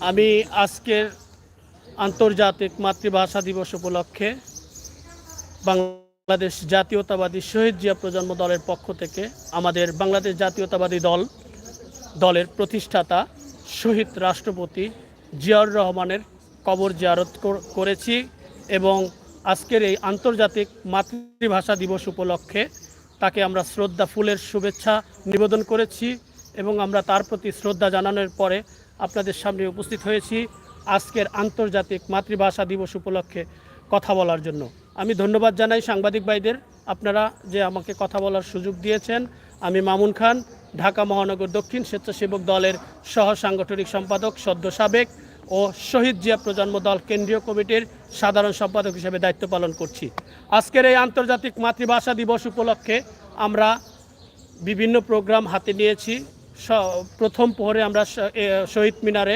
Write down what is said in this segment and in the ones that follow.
আমি আজকের আন্তর্জাতিক মাতৃভাষা দিবস উপলক্ষে বাংলাদেশ জাতীয়তাবাদী শহীদ জিয়া প্রজন্ম দলের পক্ষ থেকে আমাদের বাংলাদেশ জাতীয়তাবাদী দল, দলের প্রতিষ্ঠাতা শহীদ রাষ্ট্রপতি জিয়াউর রহমানের কবর জিয়ারত করেছি এবং আজকের এই আন্তর্জাতিক মাতৃভাষা দিবস উপলক্ষে তাকে আমরা শ্রদ্ধা, ফুলের শুভেচ্ছা নিবেদন করেছি এবং আমরা তার প্রতি শ্রদ্ধা জানানোর পরে আপনাদের সামনে উপস্থিত হয়েছি আজকের আন্তর্জাতিক মাতৃভাষা দিবস উপলক্ষে কথা বলার জন্য। আমি ধন্যবাদ জানাই সাংবাদিক ভাইদের। আপনারা যে আমাকে কথা বলার সুযোগ দিয়েছেন, আমি মামুন খান, ঢাকা মহানগর দক্ষিণ স্বেচ্ছাসেবক দলের সহ সাংগঠনিক সম্পাদক সদ্য সাবেক ও শহীদ জিয়া প্রজন্ম দল কেন্দ্রীয় কমিটির সাধারণ সম্পাদক হিসেবে দায়িত্ব পালন করছি। আজকের এই আন্তর্জাতিক মাতৃভাষা দিবস উপলক্ষে আমরা বিভিন্ন প্রোগ্রাম হাতে নিয়েছি। প্রথম প্রহরে আমরা শহীদ মিনারে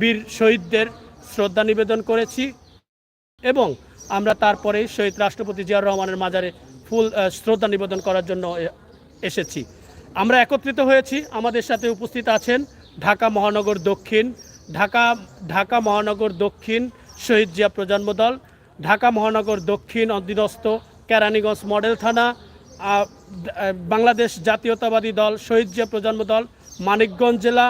বীর শহীদদের শ্রদ্ধা নিবেদন করেছি এবং আমরা তারপরেই শহীদ রাষ্ট্রপতি জিয়াউর রহমানের মাজারে ফুল শ্রদ্ধা নিবেদন করার জন্য এসেছি। আমরা একত্রিত হয়েছি। আমাদের সাথে উপস্থিত আছেন ঢাকা মহানগর দক্ষিণ, ঢাকা ঢাকা মহানগর দক্ষিণ শহীদ জিয়া প্রজন্ম দল, ঢাকা মহানগর দক্ষিণ অধীনস্থ কেরানীগঞ্জ মডেল থানা বাংলাদেশ জাতীয়তাবাদী দল, শহীদ জিয়া প্রজন্ম দল, মানিকগঞ্জ জেলা,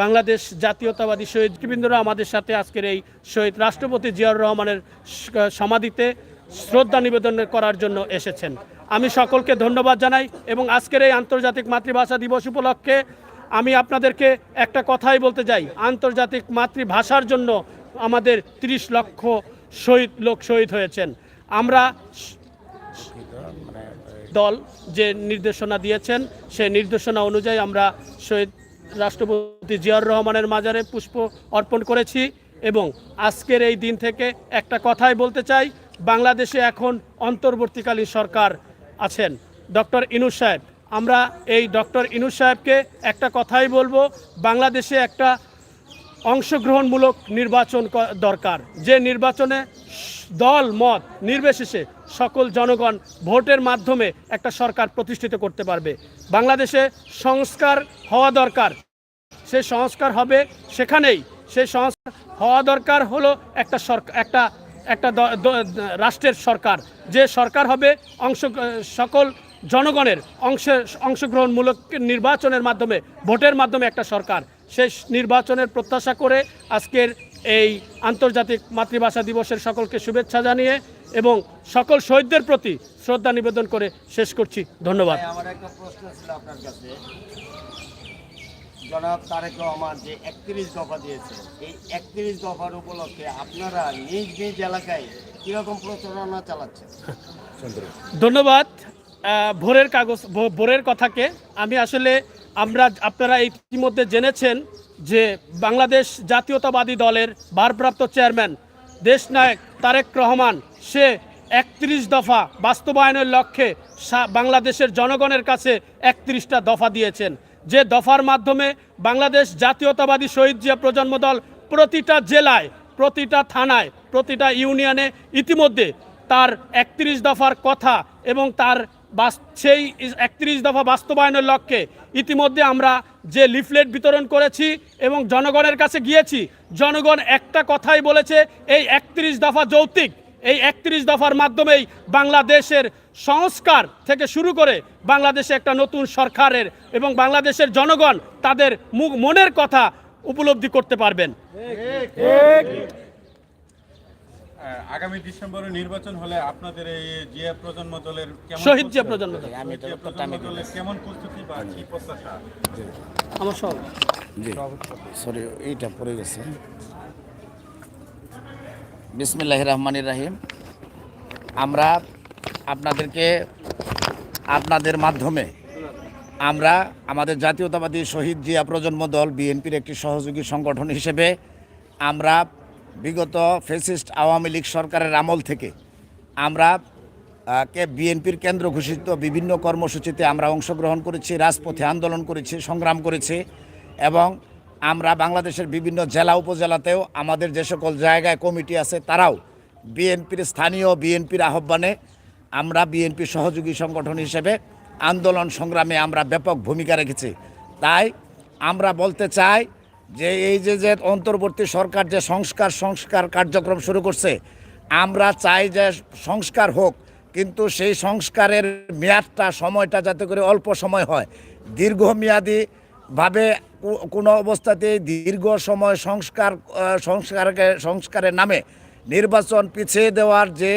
বাংলাদেশ জাতীয়তাবাদী শহীদ বৃন্দরা আমাদের সাথে আজকের এই শহীদ রাষ্ট্রপতি জিয়াউর রহমানের সমাধিতে শ্রদ্ধা নিবেদন করার জন্য এসেছেন। আমি সকলকে ধন্যবাদ জানাই এবং আজকের এই আন্তর্জাতিক মাতৃভাষা দিবস উপলক্ষে আমি আপনাদেরকে একটা কথাই বলতে চাই। আন্তর্জাতিক মাতৃভাষার জন্য আমাদের ৩০ লক্ষ শহীদ লোক শহীদ হয়েছেন। আমরা দল যে নির্দেশনা দিয়েছেন, সেই নির্দেশনা অনুযায়ী আমরা শহীদ রাষ্ট্রপতি জিয়াউর রহমানের মাজারে পুষ্প অর্পণ করেছি এবং আজকের এই দিন থেকে একটা কথাই বলতে চাই, বাংলাদেশে এখন অন্তর্বর্তীকালীন সরকার আছেন। ডক্টর ইনুস সাহেব, আমরা এই ডক্টর ইনুস সাহেবকে একটা কথাই বলব, বাংলাদেশে একটা অংশগ্রহণমূলক নির্বাচন দরকার। যে নির্বাচনে দল, মত নির্বিশেষে সকল জনগণ ভোটের মাধ্যমে একটা সরকার প্রতিষ্ঠিত করতে পারবে। বাংলাদেশে সংস্কার হওয়া দরকার। সে সংস্কার হবে সেখানেই। সেই সংস্কার হওয়া দরকার হলো একটা সরকার একটা একটা রাষ্ট্রের সরকার। যে সরকার হবে অংশ সকল জনগণের অংশ অংশগ্রহণমূলক নির্বাচনের মাধ্যমে, ভোটের মাধ্যমে একটা সরকার। সেই নির্বাচনের প্রত্যাশা করে আজকের এই আন্তর্জাতিক মাতৃভাষা দিবসের সকলকে শুভেচ্ছা জানিয়ে এবং সকল শহীদদের প্রতি শ্রদ্ধা নিবেদন করে শেষ করছি। ধন্যবাদ। আমার একটা প্রশ্ন ছিল আপনার কাছে। জনাব তারেক রহমান যে একত্রিশ দফা দিয়েছে এই একত্রিশ দফার উপলক্ষে আপনারা নিজ নিজ এলাকায় কীরকম প্রচারণা চালাচ্ছেন? ধন্যবাদ। ভোরের কাগজ ভো- ভোরের কথাকে। আমি আসলে আমরা আপনারা ইতিমধ্যে জেনেছেন যে বাংলাদেশ জাতীয়তাবাদী দলের ভারপ্রাপ্ত চেয়ারম্যান, দেশনায়ক তারেক রহমান, সে একত্রিশ দফা বাস্তবায়নের লক্ষ্যে বাংলাদেশের জনগণের কাছে একত্রিশটা দফা দিয়েছেন। যে দফার মাধ্যমে বাংলাদেশ জাতীয়তাবাদী শহীদ জিয়া প্রজন্ম দল প্রতিটা জেলায়, প্রতিটা থানায়, প্রতিটা ইউনিয়নে ইতিমধ্যে তার একত্রিশ দফার কথা এবং তার সেই একত্রিশ দফা বাস্তবায়নের লক্ষ্যে ইতিমধ্যে আমরা যে লিফলেট বিতরণ করেছি এবং জনগণের কাছে গিয়েছি, জনগণ একটা কথাই বলেছে, এই একত্রিশ দফা যৌক্তিক। এই একত্রিশ দফার মাধ্যমেই বাংলাদেশের সংস্কার থেকে শুরু করে বাংলাদেশে একটা নতুন সরকারের এবং বাংলাদেশের জনগণ তাদের মনের কথা উপলব্ধি করতে পারবেন। আগামী ডিসেম্বরে নির্বাচন হলে আপনাদের এই জিয়া প্রজন্ম দলের কেমন শহীদ জিয়া প্রজন্ম দল। শহীদ জিয়া প্রজন্ম দলের কেমন প্রস্তুতি বা কি প্রত্যাশা? আমার সব। জি। সরি এইটা পড়ে গেছে। বিসমিল্লাহ রহমান রাহিম। আমরা আপনাদেরকে আপনাদের মাধ্যমে আমরা আমাদের জাতীয়তাবাদী শহীদ জিয়া প্রজন্ম দল বিএনপির একটি সহযোগী সংগঠন হিসেবে আমরা বিগত ফেসিস্ট আওয়ামী লীগ সরকারের আমল থেকে আমরা কে বিএনপির কেন্দ্র ঘোষিত বিভিন্ন কর্মসূচিতে আমরা অংশগ্রহণ করেছি, রাজপথে আন্দোলন করেছি, সংগ্রাম করেছি এবং আমরা বাংলাদেশের বিভিন্ন জেলা উপজেলাতেও আমাদের যে সকল জায়গায় কমিটি আছে তারাও বিএনপির স্থানীয় বিএনপির আহ্বানে আমরা বিএনপি সহযোগী সংগঠন হিসেবে আন্দোলন সংগ্রামে আমরা ব্যাপক ভূমিকা রেখেছি। তাই আমরা বলতে চাই যে এই যে যে অন্তর্বর্তী সরকার যে সংস্কার সংস্কার কার্যক্রম শুরু করছে আমরা চাই যে সংস্কার হোক কিন্তু সেই সংস্কারের মেয়াদটা সময়টা যাতে করে অল্প সময় হয়। দীর্ঘমেয়াদীভাবে কোনো অবস্থাতেই দীর্ঘ সময় সংস্কার সংস্কারকে সংস্কারের নামে নির্বাচন পিছিয়ে দেওয়ার যে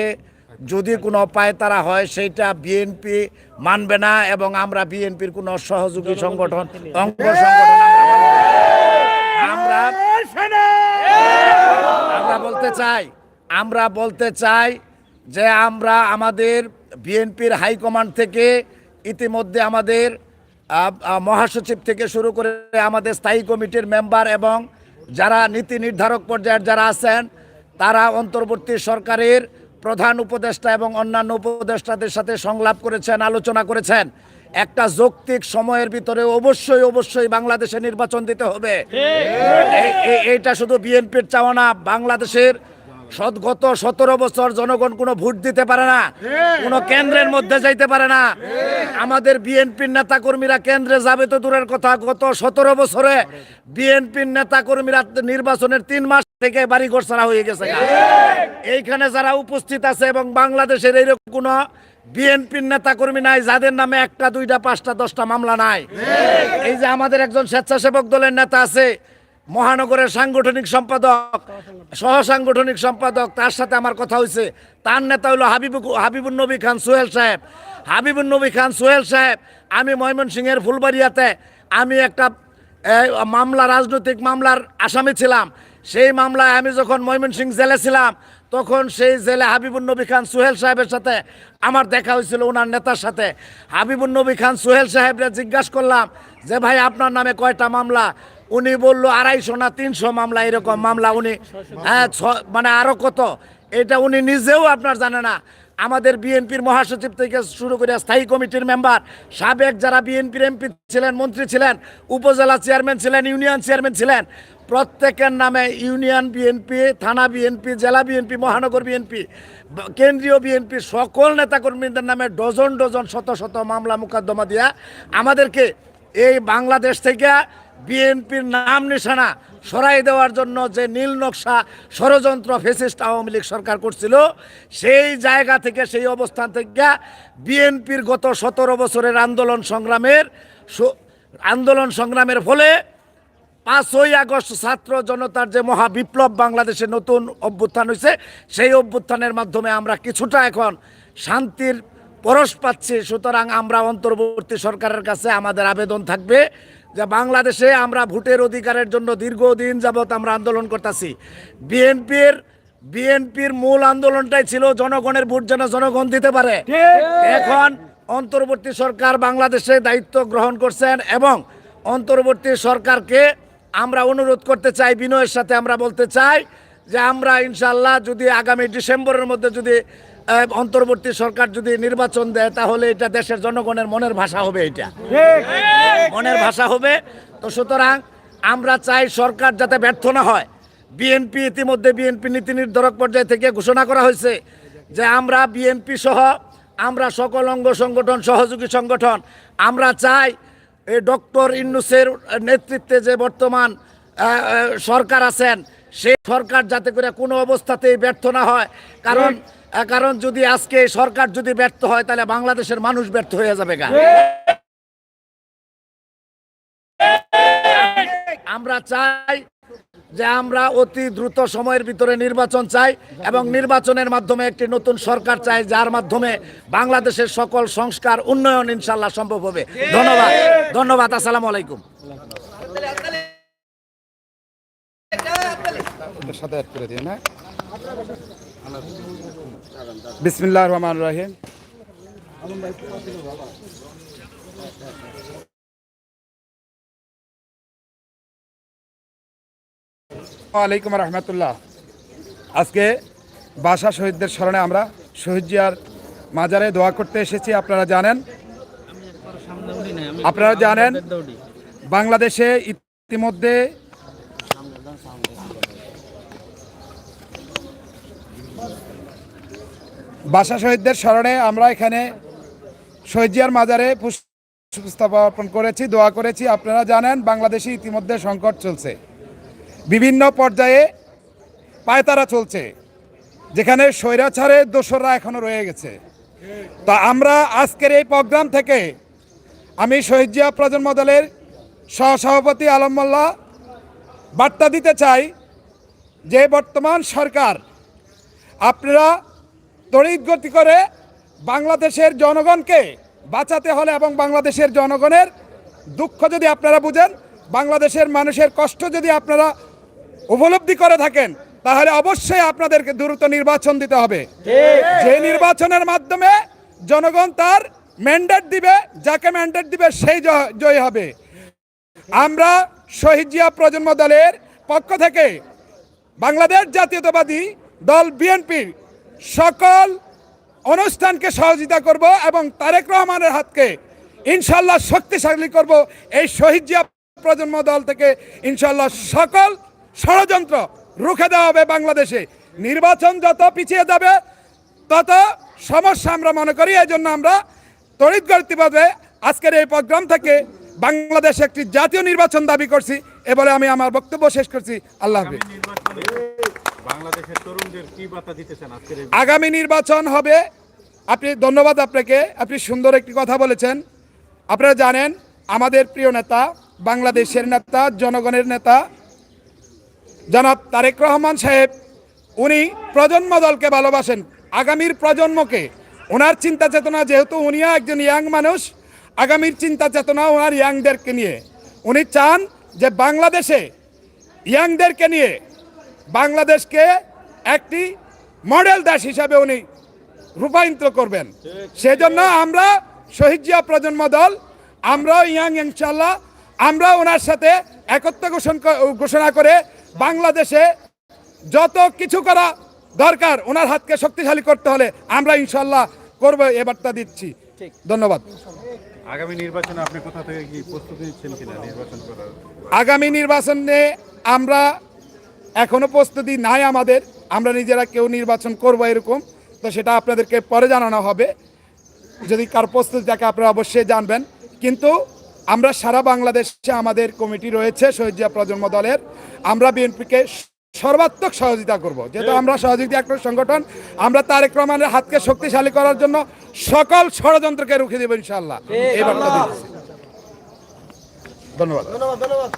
যদি কোনো পায়তারা হয় সেইটা বিএনপি মানবে না এবং আমরা বিএনপির কোনো সহযোগী সংগঠন অঙ্গ সংগঠন আমরা আমরা বলতে চাই, আমরা বলতে চাই যে আমরা আমাদের বিএনপির হাইকমান্ড থেকে ইতিমধ্যে আমাদের মহাসচিব থেকে শুরু করে আমাদের স্থায়ী কমিটির মেম্বার এবং যারা নীতি নির্ধারক পর্যায়ের যারা আছেন, তারা অন্তর্বর্তী সরকারের প্রধান উপদেষ্টা এবং অন্যান্য উপদেষ্টাদের সাথে সংলাপ করেছেন, আলোচনা করেছেন। একটা যৌক্তিক সময়ের ভিতরে অবশ্যই অবশ্যই বাংলাদেশে নির্বাচন দিতে হবে। এই- এই- এইটা শুধু বিএনপির চাওয়া না, বাংলাদেশের সদ- গত সতেরো বছর জনগণ কোনো ভোট দিতে পারে না, কোনো কেন্দ্রের মধ্যে যাইতে পারে না। আমাদের বিএনপির নেতা কর্মীরা কেন্দ্রে যাবে তো দূরের কথা, গত সতেরো বছরে বিএনপির নেতা কর্মীরা নির্বাচনের তিন মাস থেকে বাড়ি ঘর হয়ে গেছে। এইখানে যারা উপস্থিত আছে এবং বাংলাদেশের এইরকম কোনো বিএনপির নেতা কর্মী নাই, যাদের নামে একটা, দুইটা, পাঁচটা, দশটা মামলা নাই। এই যে আমাদের একজন স্বেচ্ছাসেবক দলের নেতা আছে, মহানগরের সাংগঠনিক সম্পাদক সহ সাংগঠনিক সম্পাদক, তার সাথে আমার কথা হয়েছে তার নেতা হলো হাবিবু হাবিবুর নবী খান সোহেল সাহেব। হাবিবুর নবী খান সোহেল সাহেব, আমি ময়মনসিংহের ফুলবাড়িয়াতে, আমি একটা মামলা, রাজনৈতিক মামলার আসামি ছিলাম। সেই মামলায় আমি যখন ময়মনসিংহ জেলে ছিলাম, তখন সেই জেলে হাবিবুর নবী খান সোহেল সাহেবের সাথে আমার দেখা হয়েছিল ওনার নেতার সাথে। হাবিবুর নবী খান সোহেল সাহেবরা জিজ্ঞাসা করলাম যে, ভাই, আপনার নামে কয়টা মামলা? উনি বলল, আড়াইশো না তিনশো মামলা, এরকম মামলা উনি হ্যাঁ মানে আরও কত? এটা উনি নিজেও আপনার জানে না। আমাদের বিএনপির মহাসচিব থেকে শুরু করে স্থায়ী কমিটির মেম্বার, সাবেক যারা বিএনপির এমপি ছিলেন, মন্ত্রী ছিলেন, উপজেলা চেয়ারম্যান ছিলেন, ইউনিয়ন চেয়ারম্যান ছিলেন, প্রত্যেকের নামে ইউনিয়ন বিএনপি, থানা বিএনপি, জেলা বিএনপি, মহানগর বিএনপি, কেন্দ্রীয় বিএনপি, সকল নেতাকর্মীদের নামে ডজন ডজন, শত শত মামলা মোকদ্দমা দিয়া আমাদেরকে এই বাংলাদেশ থেকে বিএনপির নাম নিশানা সরাই দেওয়ার জন্য যে নীল নকশা ষড়যন্ত্র ফেসিস্ট আওয়ামী লীগ সরকার করছিল, সেই জায়গা থেকে, সেই অবস্থান থেকে বিএনপির গত সতেরো বছরের আন্দোলন সংগ্রামের আন্দোলন সংগ্রামের ফলে পাঁচই আগস্ট ছাত্র জনতার যে মহা বিপ্লব বাংলাদেশে নতুন অভ্যুত্থান হয়েছে, সেই অভ্যুত্থানের মাধ্যমে আমরা কিছুটা এখন শান্তির পরশ পাচ্ছি। সুতরাং আমরা অন্তর্বর্তী সরকারের কাছে আমাদের আবেদন থাকবে যে বাংলাদেশে আমরা ভোটের অধিকারের জন্য দীর্ঘদিন যাবৎ আমরা আন্দোলন করতেছি। বিএনপির বিএনপির মূল আন্দোলনটাই ছিল জনগণের ভোট যেন জনগণ দিতে পারে। এখন অন্তর্বর্তী সরকার বাংলাদেশে দায়িত্ব গ্রহণ করছেন এবং অন্তর্বর্তী সরকারকে আমরা অনুরোধ করতে চাই বিনয়ের সাথে আমরা বলতে চাই যে আমরা ইনশাল্লাহ যদি আগামী ডিসেম্বরের মধ্যে যদি অন্তর্বর্তী সরকার যদি নির্বাচন দেয় তাহলে এটা দেশের জনগণের মনের ভাষা হবে এটা। মনের ভাষা হবে। তো সুতরাং আমরা চাই সরকার যাতে ব্যর্থ না হয়। বিএনপি ইতিমধ্যে বিএনপি নীতি নির্ধারক পর্যায় থেকে ঘোষণা করা হয়েছে যে আমরা বিএনপি সহ আমরা সকল অঙ্গ সংগঠন সহযোগী সংগঠন আমরা চাই এই ডক্টর ইন্নুসের নেতৃত্বে যে বর্তমান সরকার আছেন সেই সরকার যাতে করে কোনো অবস্থাতেই ব্যর্থ না হয়। কারণ কারণ যদি আজকে সরকার যদি ব্যর্থ হয় তাহলে বাংলাদেশের মানুষ ব্যর্থ হয়ে যাবে গা। আমরা চাই যে আমরা অতি দ্রুত সময়ের ভিতরে নির্বাচন চাই এবং নির্বাচনের মাধ্যমে একটি নতুন সরকার চাই, যার মাধ্যমে বাংলাদেশের সকল সংস্কার, উন্নয়ন ইনশাল্লাহ সম্ভব হবে। ধন্যবাদ। ধন্যবাদ। আসসালামু আলাইকুম। হ্যাঁ? বিসমিল্লাহ রহমান রহিম। আলাইকুম রহমতুল্লাহ। আজকে বাসা শহীদদের স্মরণে আমরা শহীদ জিয়ার মাজারে দোয়া করতে এসেছি, আপনারা জানেন? আপনারা জানেন, বাংলাদেশে ইতিমধ্যে বাসা শহীদদের স্মরণে আমরা এখানে শহীদিয়ার মাজারে পুষ্পস্তবক অর্পণ করেছি, দোয়া করেছি। আপনারা জানেন, বাংলাদেশে ইতিমধ্যে সংকট চলছে। বিভিন্ন পর্যায়ে পায়তারা চলছে, যেখানে স্বৈরাচারের দোসররা এখনও রয়ে গেছে। তা আমরা আজকের এই প্রোগ্রাম থেকে আমি শহীদ জিয়া প্রজন্ম দলের সহসভাপতি আলম মোল্লা বার্তা দিতে চাই যে বর্তমান সরকার আপনারা তড়িৎ গতি করে বাংলাদেশের জনগণকে বাঁচাতে হলে এবং বাংলাদেশের জনগণের দুঃখ যদি আপনারা বুঝেন, বাংলাদেশের মানুষের কষ্ট যদি আপনারা উপলব্ধি করে থাকেন তাহলে অবশ্যই আপনাদেরকে দ্রুত নির্বাচন দিতে হবে। যে নির্বাচনের মাধ্যমে জনগণ তার ম্যান্ডেট দিবে যাকে ম্যান্ডেট দিবে সেই জয়- হবে। আমরা শহীদ জিয়া প্রজন্ম দলের পক্ষ থেকে বাংলাদেশ জাতীয়তাবাদী দল বিএনপির সকল অনুষ্ঠানকে সহযোগিতা করব এবং তারেক রহমানের হাতকে ইনশাল্লাহ শক্তিশালী করব। এই শহীদ জিয়া প্রজন্ম দল থেকে ইনশাল্লাহ সকল ষড়যন্ত্র রুখে দেওয়া হবে বাংলাদেশে। নির্বাচন যত পিছিয়ে যাবে তত সমস্যা আমরা মনে করি। এই জন্য আমরা তড়িৎগতিভাবে আজকের এই প্রোগ্রাম থেকে বাংলাদেশে একটি জাতীয় নির্বাচন দাবি করছি এ বলে আমি আমার বক্তব্য শেষ করছি। আল্লাহ আগামী নির্বাচন হবে। আপনি ধন্যবাদ আপনাকে। আপনি সুন্দর একটি কথা বলেছেন। আপনারা জানেন আমাদের প্রিয় নেতা বাংলাদেশের নেতা জনগণের নেতা জনাব তারেক রহমান সাহেব, উনি প্রজন্ম দলকে ভালোবাসেন। আগামীর প্রজন্মকে ওনার চিন্তা চেতনা, যেহেতু উনিও একজন ইয়াং মানুষ, আগামীর চিন্তা চেতনা ওনার ইয়াংদেরকে নিয়ে। উনি চান যে বাংলাদেশে ইয়াংদেরকে নিয়ে বাংলাদেশকে একটি মডেল দেশ হিসাবে উনি রূপায়িত করবেন। সেজন্য আমরা শহীদ জিয়া প্রজন্ম দল, আমরাও ইয়াং ইনশাল্লাহ আমরা ওনার সাথে একত্র ঘোষণ ঘোষণা করে বাংলাদেশে যত কিছু করা দরকার ওনার হাতকে শক্তিশালী করতে হলে আমরা ইনশাল্লাহ করব এ বার্তা দিচ্ছি ধন্যবাদ। আগামী নির্বাচনে আপনি কোথা থেকে কি প্রস্তুতি নিচ্ছেন কিনা নির্বাচন করার? আগামী নির্বাচনে আমরা এখনও প্রস্তুতি নাই আমাদের আমরা নিজেরা কেউ নির্বাচন করব এরকম তো সেটা আপনাদেরকে পরে জানানো হবে। যদি কার প্রস্তুতি থাকে আপনারা অবশ্যই জানবেন। কিন্তু আমরা সারা বাংলাদেশে আমাদের কমিটি রয়েছে শহীদ জিয়া প্রজন্ম দলের। আমরা বিএনপিকে সর্বাত্মক সহযোগিতা করব। যেহেতু আমরা সহযোগিতা একটা সংগঠন, আমরা তারেক রহমানের হাতকে শক্তিশালী করার জন্য সকল ষড়যন্ত্রকে রুখে দেবো ইনশাল্লাহ দিচ্ছি। ধন্যবাদ। ধন্যবাদ ধন্যবাদ।